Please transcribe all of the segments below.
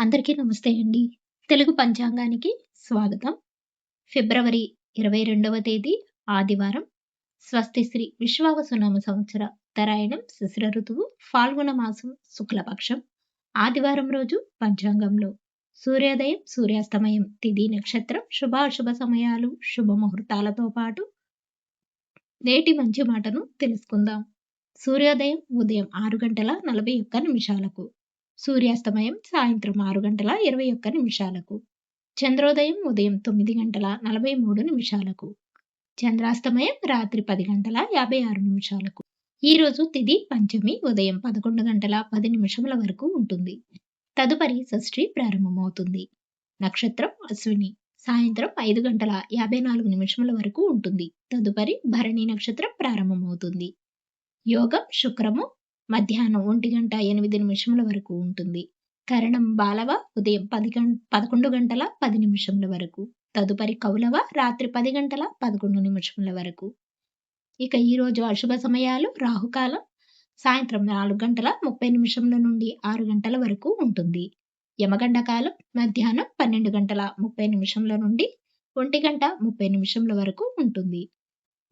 అందరికీ నమస్తే అండి. తెలుగు పంచాంగానికి స్వాగతం. ఫిబ్రవరి 22వ తేదీ ఆదివారం. స్వస్తి శ్రీ విశ్వావసునామ సంవత్సర ఉత్తరాయణం శిశిర ఋతువు ఫాల్గుణ మాసం శుక్లపక్షం ఆదివారం రోజు పంచాంగంలో సూర్యోదయం సూర్యాస్తమయం తిథి నక్షత్రం శుభాశుభ సమయాలు శుభముహూర్తాలతో పాటు నేటి మంచి మాటను తెలుసుకుందాం. సూర్యోదయం ఉదయం ఆరు గంటల నలభై ఒక్క నిమిషాలకు సూర్యాస్తమయం సాయంత్రం ఆరు గంటల ఇరవై ఒక్క నిమిషాలకు. చంద్రోదయం ఉదయం తొమ్మిది గంటల నలభై మూడు నిమిషాలకు. చంద్రాస్తమయం రాత్రి పది గంటల యాభై ఆరు నిమిషాలకు. ఈరోజు తిది పంచమి ఉదయం పదకొండు గంటల పది నిమిషముల వరకు ఉంటుంది. తదుపరి షష్ఠి ప్రారంభమవుతుంది. నక్షత్రం అశ్విని. సాయంత్రం ఐదు గంటల యాభై నాలుగు నిమిషముల వరకు ఉంటుంది. తదుపరి భరణి నక్షత్రం ప్రారంభమవుతుంది. యోగం శుక్రము మధ్యాహ్నం ఒంటి గంట ఎనిమిది నిమిషముల వరకు ఉంటుంది. కరణం బాలవ ఉదయం పది గం పదకొండు గంటల పది నిమిషముల వరకు. తదుపరి కౌలవ రాత్రి పది గంటల పదకొండు నిమిషముల వరకు. ఇక ఈరోజు అశుభ సమయాలు రాహుకాలం సాయంత్రం నాలుగు గంటల ముప్పై నిమిషముల నుండి ఆరు గంటల వరకు ఉంటుంది. యమగండ కాలం మధ్యాహ్నం పన్నెండు గంటల ముప్పై నిమిషముల నుండి ఒంటి గంట ముప్పై నిమిషముల వరకు ఉంటుంది.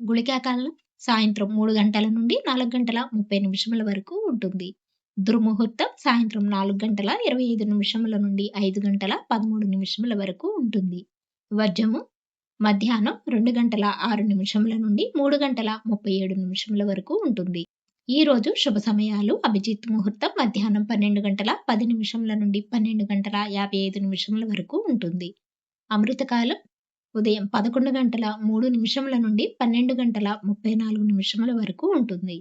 గుళికాకాలం సాయంత్రం మూడు గంటల నుండి నాలుగు గంటల ముప్పై నిమిషముల వరకు ఉంటుంది. దుర్ముహూర్తం సాయంత్రం నాలుగు గంటల ఇరవై ఐదు నిమిషముల నుండి ఐదు గంటల పదమూడు నిమిషముల వరకు ఉంటుంది. వర్జము మధ్యాహ్నం రెండు గంటల ఆరు నిమిషముల నుండి మూడు గంటల ముప్పై ఏడు నిమిషముల వరకు ఉంటుంది. ఈ రోజు శుభ సమయాలు. అభిజిత్ ముహూర్తం మధ్యాహ్నం పన్నెండు గంటల పది నిమిషముల నుండి పన్నెండు గంటల యాభై ఐదు నిమిషముల వరకు ఉంటుంది. అమృతకాలం ఉదయం పదకొండు గంటల మూడు నిమిషముల నుండి పన్నెండు గంటల ముప్పై నాలుగు నిమిషముల వరకు ఉంటుంది.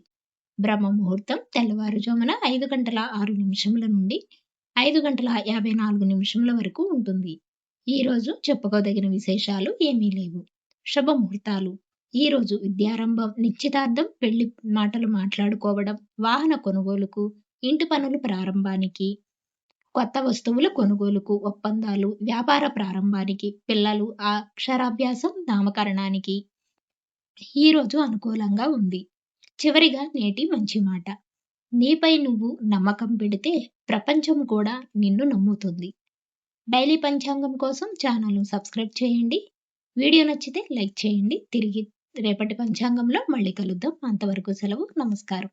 బ్రహ్మ ముహూర్తం తెల్లవారుజామున ఐదు గంటల ఆరు నిమిషముల నుండి ఐదు గంటల యాభై నాలుగు నిమిషముల వరకు ఉంటుంది. ఈరోజు చెప్పుకోదగిన విశేషాలు ఏమీ లేవు. శుభముహూర్తాలు. ఈరోజు విద్యారంభం నిశ్చితార్థం పెళ్ళి మాటలు మాట్లాడుకోవడం వాహన కొనుగోలుకు ఇంటి పనులు ప్రారంభానికి కొత్త వస్తువుల కొనుగోలుకు ఒప్పందాలు వ్యాపార ప్రారంభానికి పిల్లలు అక్షరాభ్యాసం నామకరణానికి ఈరోజు అనుకూలంగా ఉంది. చివరిగా నేటి మంచి మాట. నీపై నువ్వు నమ్మకం పెడితే ప్రపంచం కూడా నిన్ను నమ్ముతుంది. డైలీ పంచాంగం కోసం ఛానల్ను సబ్స్క్రైబ్ చేయండి. వీడియో నచ్చితే లైక్ చేయండి. తిరిగి రేపటి పంచాంగంలో మళ్ళీ కలుద్దాం. అంతవరకు సెలవు. నమస్కారం.